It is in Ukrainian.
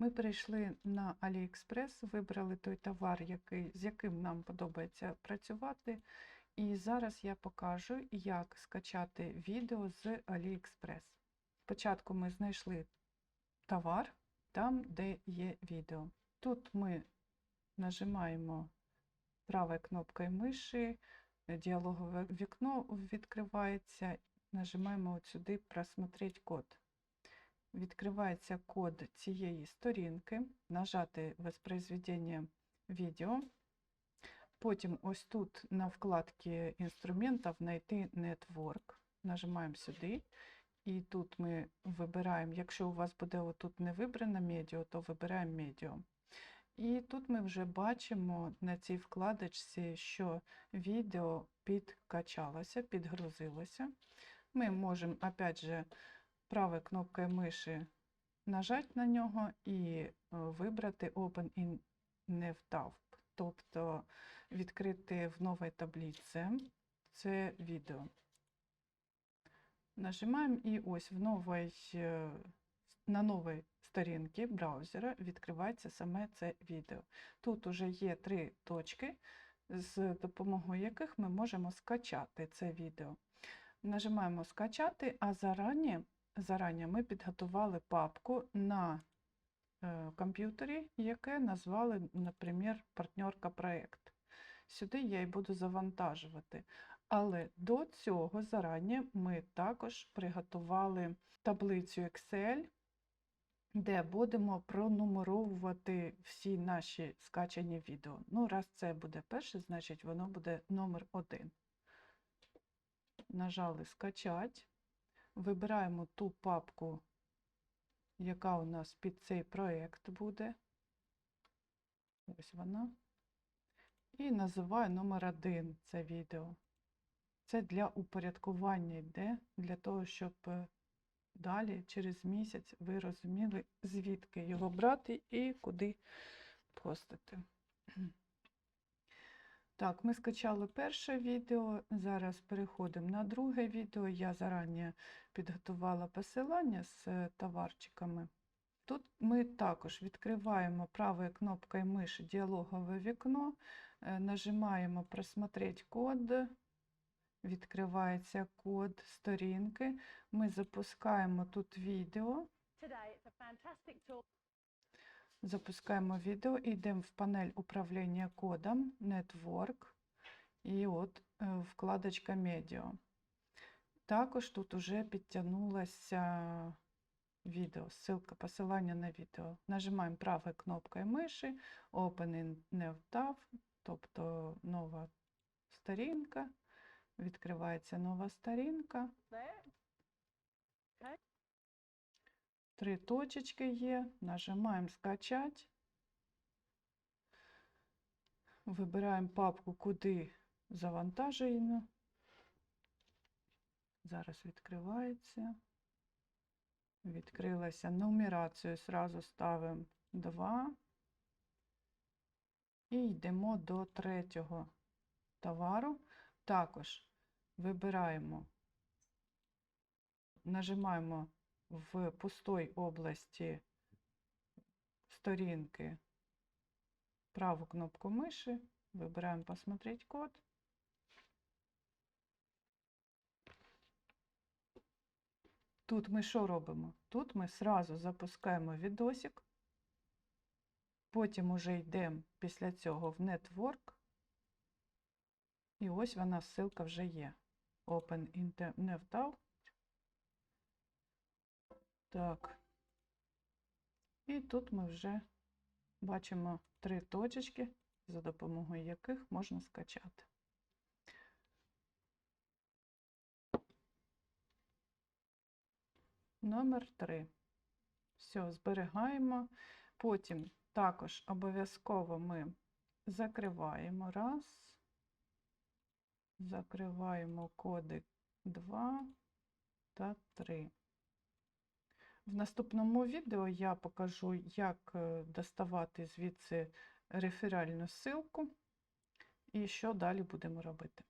Ми перейшли на AliExpress, вибрали той товар, який, з яким нам подобається працювати. І зараз я покажу, як скачати відео з AliExpress. Спочатку ми знайшли товар там, де є відео. Тут ми нажимаємо правою кнопкою миші, діалогове вікно відкривається, нажимаємо от сюди Просмотреть код. Відкривається код цієї сторінки, нажати воспроизведення відео. Потім ось тут на вкладці інструментів знайти Network. Нажимаємо сюди. І тут ми вибираємо, якщо у вас буде отут не вибрано медіа, то вибираємо медіа. І тут ми вже бачимо на цій вкладочці, що відео підкачалося, підгрузилося. Ми можемо, опять же, правою кнопкою миші нажати на нього і е, вибрати Open in NevTab, тобто відкрити в новій таблиці це відео. Нажимаємо і ось в новій, е, на новій сторінці браузера відкривається саме це відео. Тут уже є три точки, з допомогою яких ми можемо скачати це відео. Нажимаємо скачати, а зарані, зарані ми підготували папку на е, комп'ютері, яке назвали, наприклад, партнерка проєкт. Сюди я і буду завантажувати. Але до цього зарані ми також приготували таблицю Excel, де будемо пронумеровувати всі наші скачані відео. Ну, раз це буде перше, значить воно буде номер один. Нажали скачать. Вибираємо ту папку, яка у нас під цей проєкт буде. Ось вона. І називаю номер один це відео. Це для упорядкування йде, для того, щоб е, далі, через місяць, ви розуміли, звідки його брати і куди постити. Так, ми скачали перше відео, зараз переходимо на друге відео. Я зарані підготувала посилання з е, товарчиками. Тут ми також відкриваємо правою кнопкою миші діалогове вікно, е, нажимаємо Просмотреть код, відкривається код сторінки. Ми запускаємо тут відео. Запускаємо відео, йдемо в панель управління кодом, Network і от е, вкладочка Медіа. Також тут уже підтягнулося відео, ссылка, посилання на відео. Нажимаємо правою кнопкою миші, Open in NevTab, тобто нова сторінка. Відкривається нова сторінка. Три точечки є, нажимаємо скачать. Вибираємо папку, куди завантажуємо. Зараз відкривається. Відкрилася нумерацію, зразу ставимо 2 і йдемо до третього товару. Також вибираємо, нажимаємо в пустій області сторінки праву кнопку миші, вибираємо посмотреть код. Тут ми що робимо? Тут ми сразу запускаємо відосик, потім уже йдемо після цього в Network, і ось вона ссылка вже є. Open Internet. Так. І тут ми вже бачимо три точечки, за допомогою яких можна скачати. Номер 3. Все, зберігаємо. Потім також обов'язково ми закриваємо раз, закриваємо коди 2 та 3. В наступному відео я покажу, як е, доставати звідси реферальну ссылку і що далі будемо робити.